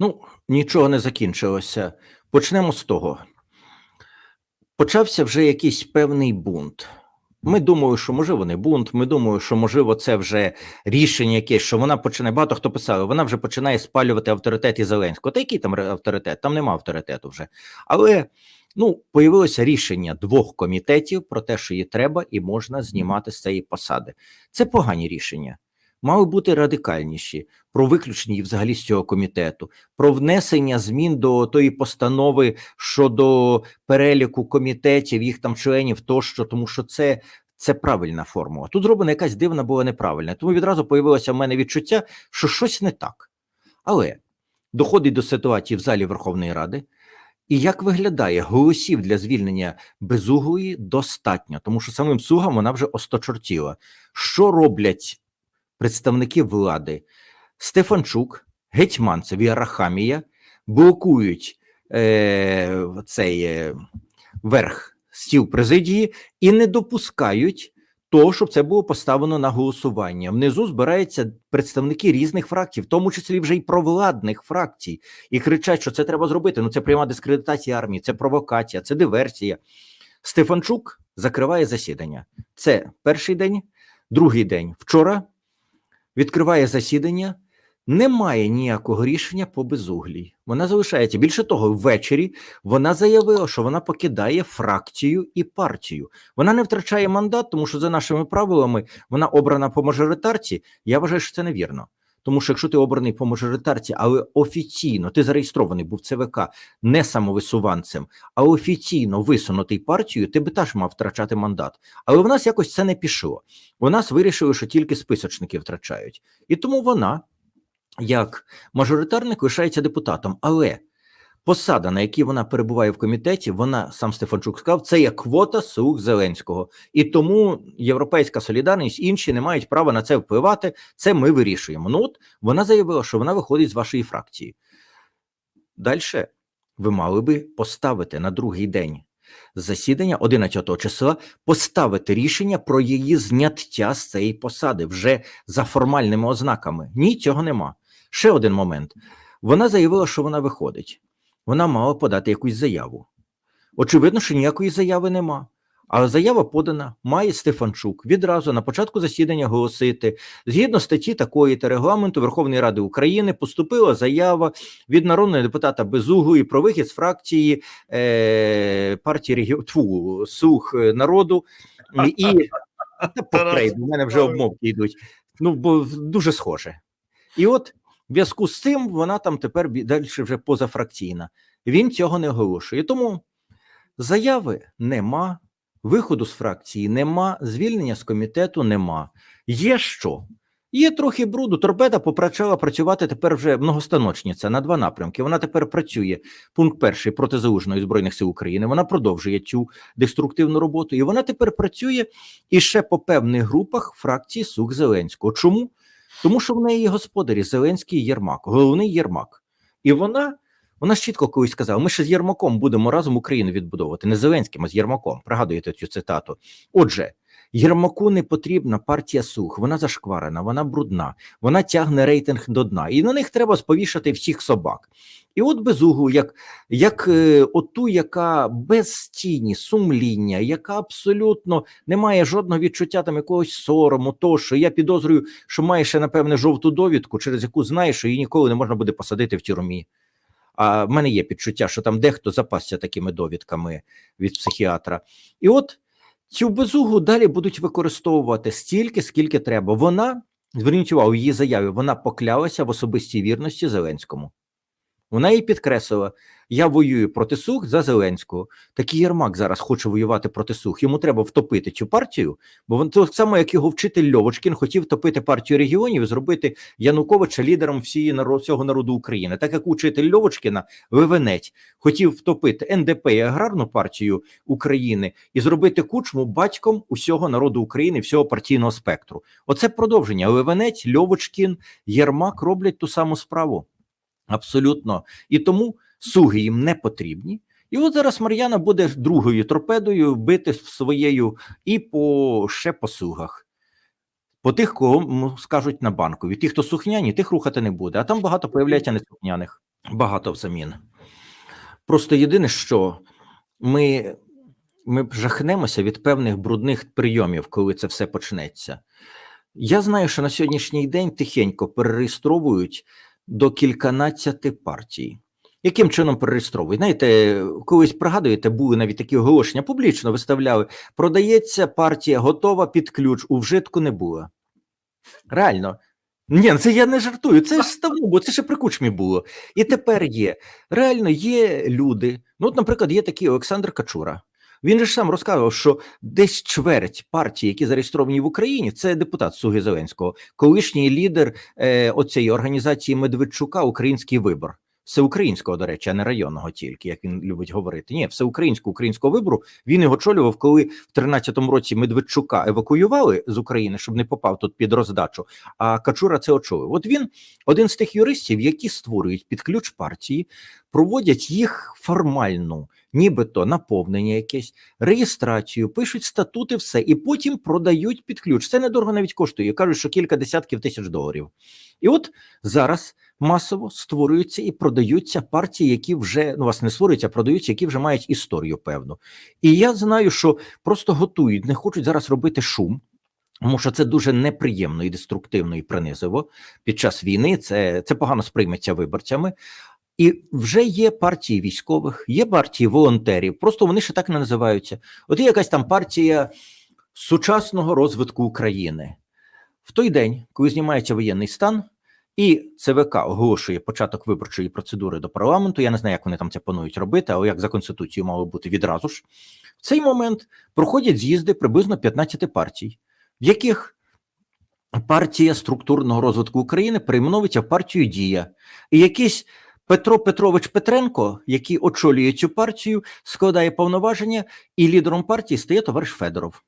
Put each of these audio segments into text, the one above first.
Ну, нічого не закінчилося. Почнемо з того. Почався вже якийсь певний бунт. Ми думаємо, що можливо не бунт. Ми думаємо, що можливо це вже рішення якесь, що вона починає. Багато хто писав, вона вже починає спалювати авторитет і Зеленського. Та який там авторитет? Там нема авторитету вже. Але ну, появилося рішення двох комітетів про те, що її треба і можна знімати з цієї посади. Це погані рішення. Мали бути радикальніші про виключення її взагалі з цього комітету, про внесення змін до тої постанови щодо переліку комітетів, їх там членів тощо, тому що це. Це правильна формула. Тут зроблена якась дивна була неправильна. Тому відразу появилося в мене відчуття, що щось не так. Але доходить до ситуації в залі Верховної Ради, і як виглядає голосів для звільнення безуглої достатньо, тому що самим сугам вона вже осточортіла. Що роблять представники влади? Стефанчук, Гетьманцев і Арахамія блокують е, цей е, верх стіл президії і не допускають того, щоб це було поставлено на голосування. Внизу збираються представники різних фракцій, в тому числі вже й провладних фракцій, і кричать, що це треба зробити. Ну це пряма дискредитація армії, це провокація, це диверсія. Стефанчук закриває засідання. Це перший день, другий день. Вчора відкриває засідання. Немає ніякого рішення по безуглій. Вона залишається. Більше того, ввечері вона заявила, що вона покидає фракцію і партію. Вона не втрачає мандат, тому що за нашими правилами вона обрана по мажоритарці. Я вважаю, що це невірно. Тому що якщо ти обраний по мажоритарці, але офіційно ти зареєстрований був ЦВК не самовисуванцем, а офіційно висунутий партією, ти би теж мав втрачати мандат. Але в нас якось це не пішло. У нас вирішили, що тільки списочники втрачають. І тому вона, як мажоритарник, лишається депутатом. Але посада, на якій вона перебуває в комітеті, вона сам Стефанчук сказав, це є квота слуг Зеленського. І тому Європейська солідарність інші не мають права на це впливати. Це ми вирішуємо. Ну от вона заявила, що вона виходить з вашої фракції. Далі ви мали би поставити на другий день засідання 11 числа, поставити рішення про її зняття з цієї посади вже за формальними ознаками. Ні, цього нема. Ще один момент. Вона заявила, що вона виходить. Вона мала подати якусь заяву. Очевидно, що ніякої заяви нема. Але заява подана, має Стефанчук відразу на початку засідання голосити. Згідно статті такої та регламенту Верховної Ради України поступила заява від народного депутата Безуглої про вихід з фракції е, партії регіо... Тьфу, Сух народу. І потрейд, у мене вже обмовки йдуть. Ну, бо дуже схоже. І от зв'язку з цим вона там тепер далі вже позафракційна. Він цього не оголошує. Тому заяви нема, виходу з фракції нема, звільнення з комітету нема. Є що? Є трохи бруду. Торпеда попрачала працювати тепер вже многостаночниця на два напрямки. Вона тепер працює. Пункт перший проти залужної збройних сил України. Вона продовжує цю деструктивну роботу, і вона тепер працює і ще по певних групах фракції Сух Зеленського. Чому? Тому що в неї господарі Зеленський Єрмак, головний Єрмак. І вона, вона ж чітко колись сказала: ми ще з Єрмаком будемо разом Україну відбудовувати. Не Зеленським, а з Єрмаком. Пригадуєте цю цитату. Отже, Єрмаку не потрібна партія сух, вона зашкварена, вона брудна, вона тягне рейтинг до дна, і на них треба сповішати всіх собак. І от безугу, як, як е, оту, яка без тіні, сумління, яка абсолютно не має жодного відчуття там якогось сорому, то що я підозрюю, що має ще напевне жовту довідку, через яку знає, що її ніколи не можна буде посадити в тюрмі. А в мене є підчуття, що там дехто запасся такими довідками від психіатра. І от цю безугу далі будуть використовувати стільки, скільки треба. Вона, зверніть увагу, її заяві вона поклялася в особистій вірності Зеленському. Вона їй підкреслила: я воюю проти сух за Зеленського. Такий Єрмак зараз хоче воювати проти сух. Йому треба втопити цю партію, бо він так само, як його вчитель Льовочкін, хотів втопити партію регіонів і зробити Януковича лідером всієї народ, всього народу України. Так як учитель Льовочкіна Левенець хотів втопити НДП і аграрну партію України і зробити кучму батьком усього народу України, всього партійного спектру. Оце продовження. Левенець, Льовочкін, Єрмак роблять ту саму справу. Абсолютно. І тому суги їм не потрібні. І от зараз Мар'яна буде другою торпедою бити своєю і по ще по сугах. По тих, кого скажуть на банкові. Ті, хто сухняні, тих рухати не буде. А там багато появляється несухняних. багато взамін. Просто єдине, що ми, ми жахнемося від певних брудних прийомів, коли це все почнеться. Я знаю, що на сьогоднішній день тихенько перереєстровують до кільканадцяти партій. Яким чином перереєстровують? Знаєте, колись пригадуєте, були навіть такі оголошення публічно виставляли. Продається партія, готова під ключ, у вжитку не було. Реально. Ні, ну це я не жартую. Це ж давно, бо це ще при кучмі було. І тепер є. Реально є люди. Ну, от, наприклад, є такий Олександр Качура. Він же ж сам розказував, що десь чверть партій, які зареєстровані в Україні, це депутат Суги Зеленського, колишній лідер е, оцієї організації Медведчука Український вибор. Всеукраїнського, до речі, а не районного тільки, як він любить говорити. Ні, всеукраїнського українського вибору він його очолював, коли в 13-му році Медведчука евакуювали з України, щоб не попав тут під роздачу. А Качура це очолив. От він один з тих юристів, які створюють під ключ партії, проводять їх формальну, нібито наповнення якесь, реєстрацію, пишуть статути, все, і потім продають під ключ. Це недорого навіть коштує. Кажуть, що кілька десятків тисяч доларів. І от зараз масово створюються і продаються партії, які вже ну вас не створюються, а продаються, які вже мають історію певну. І я знаю, що просто готують, не хочуть зараз робити шум. Тому що це дуже неприємно і деструктивно і принизиво під час війни. Це, це погано сприйметься виборцями. І вже є партії військових, є партії волонтерів. Просто вони ще так не називаються. От є якась там партія сучасного розвитку України. В той день, коли знімається воєнний стан, і ЦВК оголошує початок виборчої процедури до парламенту. Я не знаю, як вони там це планують робити, але як за конституцією мало бути відразу ж. В цей момент проходять з'їзди приблизно 15 партій, в яких партія структурного розвитку України перейменовується в партію Дія. І якийсь Петро Петрович Петренко, який очолює цю партію, складає повноваження, і лідером партії стає товариш Федоров,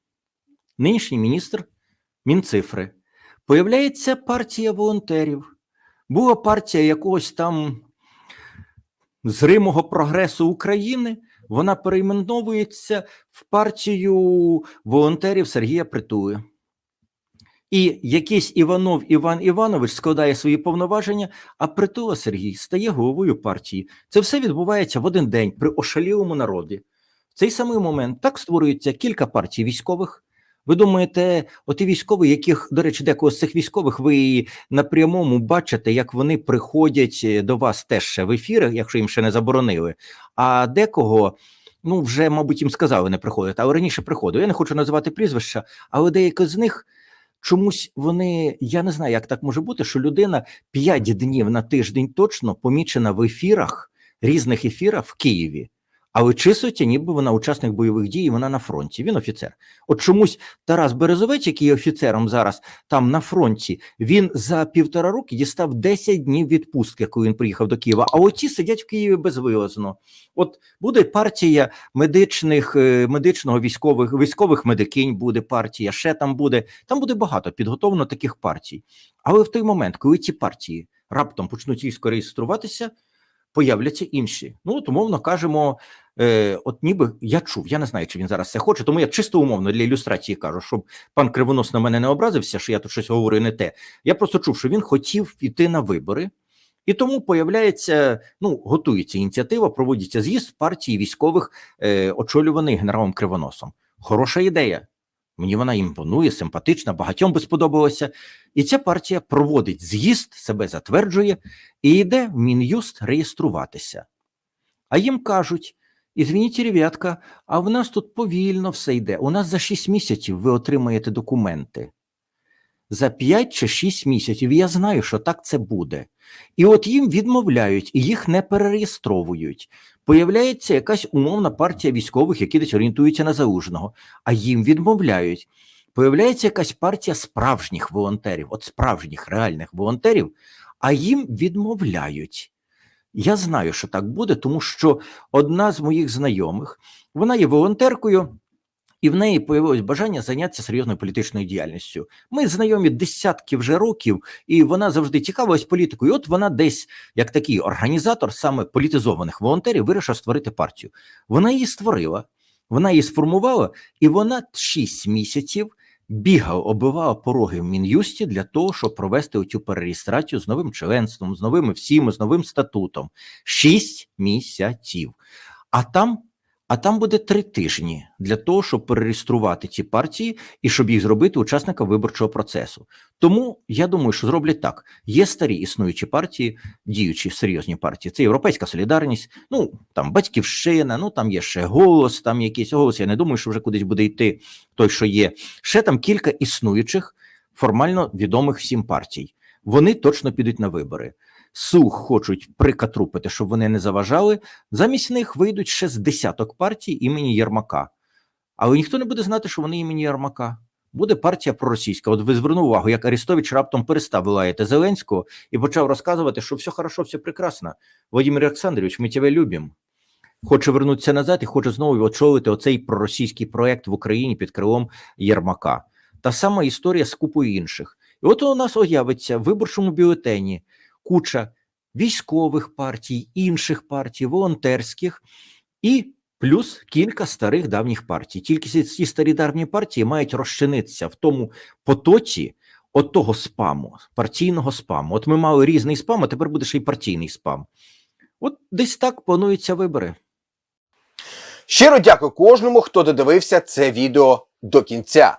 нинішній міністр Мінцифри. Появляється партія волонтерів. Була партія якогось там зримого прогресу України. Вона перейменовується в партію волонтерів Сергія Притули. І якийсь Іванов Іван Іванович складає свої повноваження, а Притула Сергій стає головою партії. Це все відбувається в один день при ошалілому народі. В цей самий момент так створюється кілька партій військових. Ви думаєте, оті військові, яких, до речі, декого з цих військових ви на прямому бачите, як вони приходять до вас теж ще в ефір, якщо їм ще не заборонили, а декого. Ну, вже, мабуть, їм сказали не приходити, але раніше приходили. Я не хочу називати прізвища, але деякі з них чомусь вони, я не знаю, як так може бути, що людина 5 днів на тиждень точно помічена в ефірах, різних ефірах в Києві. Але числиться, ніби вона учасник бойових дій, і вона на фронті. Він офіцер. От чомусь Тарас Березовець, який є офіцером зараз там на фронті, він за півтора роки дістав 10 днів відпустки, коли він приїхав до Києва. А оті сидять в Києві безвилазно. От буде партія медичних, е, медичного військових військових медикинь, буде партія, ще там буде. Там буде багато підготовлено таких партій. Але в той момент, коли ці партії раптом почнуть військо реєструватися появляться інші. Ну, от умовно кажемо, е, от ніби я чув, я не знаю, чи він зараз це хоче, тому я чисто умовно для ілюстрації кажу, щоб пан Кривонос на мене не образився, що я тут щось говорю не те. Я просто чув, що він хотів піти на вибори. І тому появляється, ну готується ініціатива, проводиться з'їзд партії військових, е, очолюваний генералом Кривоносом. Хороша ідея. Мені вона імпонує, симпатична, багатьом би сподобалося. І ця партія проводить з'їзд, себе затверджує і йде в Мін'юст реєструватися. А їм кажуть: ізвініть, ребятка, а в нас тут повільно все йде. У нас за 6 місяців ви отримаєте документи. За 5 чи 6 місяців я знаю, що так це буде. І от їм відмовляють і їх не перереєстровують. Появляється якась умовна партія військових, які десь орієнтуються на залужного, а їм відмовляють. Появляється якась партія справжніх волонтерів, от справжніх реальних волонтерів, а їм відмовляють. Я знаю, що так буде, тому що одна з моїх знайомих, вона є волонтеркою. І в неї появилось бажання зайнятися серйозною політичною діяльністю. Ми знайомі десятки вже років, і вона завжди цікавилась політикою. І От вона десь, як такий організатор саме політизованих волонтерів, вирішила створити партію. Вона її створила, вона її сформувала, і вона 6 місяців бігав, оббивав пороги в Мін'юсті для того, щоб провести цю перереєстрацію з новим членством, з новими всіми, з новим статутом. Шість місяців. А там, а там буде три тижні для того, щоб перереєструвати ці партії і щоб їх зробити учасниками виборчого процесу. Тому я думаю, що зроблять так: є старі існуючі партії, діючі серйозні партії. Це Європейська Солідарність, ну там Батьківщина, ну там є ще голос, там якийсь голос. Я не думаю, що вже кудись буде йти той, що є. Ще там кілька існуючих, формально відомих всім партій. Вони точно підуть на вибори. Сух хочуть прикатрупити, щоб вони не заважали. Замість них вийдуть ще з десяток партій імені Єрмака. Але ніхто не буде знати, що вони імені Єрмака. Буде партія проросійська. От ви звернув увагу, як Арестович раптом перестав вилаяти Зеленського і почав розказувати, що все хорошо, все прекрасно. Володимир Олександрович, ми тебе любимо. Хоче вернутися назад і хоче знову очолити оцей проросійський проект в Україні під крилом Єрмака. Та сама історія з купою інших. І от у нас оявиться в виборчому бюлетені куча військових партій, інших партій, волонтерських і плюс кілька старих давніх партій. Тільки ці- старі давні партії мають розчинитися в тому потоці от того спаму, партійного спаму. От ми мали різний спам, а тепер буде ще й партійний спам. От десь так плануються вибори. Щиро дякую кожному, хто додивився це відео до кінця.